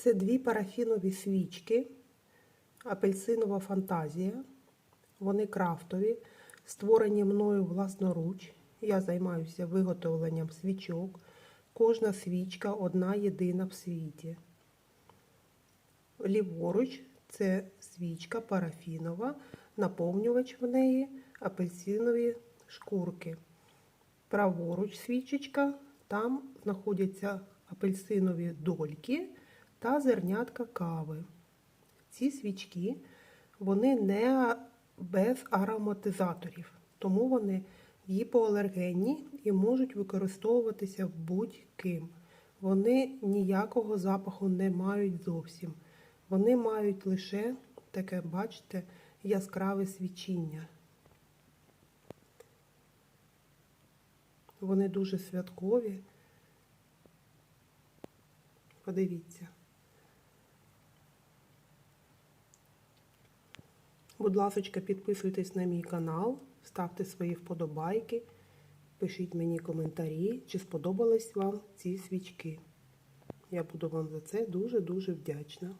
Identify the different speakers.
Speaker 1: Це дві парафінові свічки, апельсинова фантазія. Вони крафтові, створені мною власноруч. Я займаюся виготовленням свічок. Кожна свічка одна єдина в світі. Ліворуч це свічка парафінова, наповнювач в неї апельсинові шкурки. Праворуч свічечка, там знаходяться апельсинові дольки та зернятка кави. Ці свічки вони не без ароматизаторів, тому вони гіпоалергенні і можуть використовуватися будь-ким. Вони ніякого запаху не мають зовсім. Вони мають лише таке, бачите, яскраве свічіння. Вони дуже святкові. Подивіться. Будь ласка, підписуйтесь на мій канал, ставте свої вподобайки, пишіть мені коментарі, чи сподобались вам ці свічки. Я буду вам за це дуже-дуже вдячна.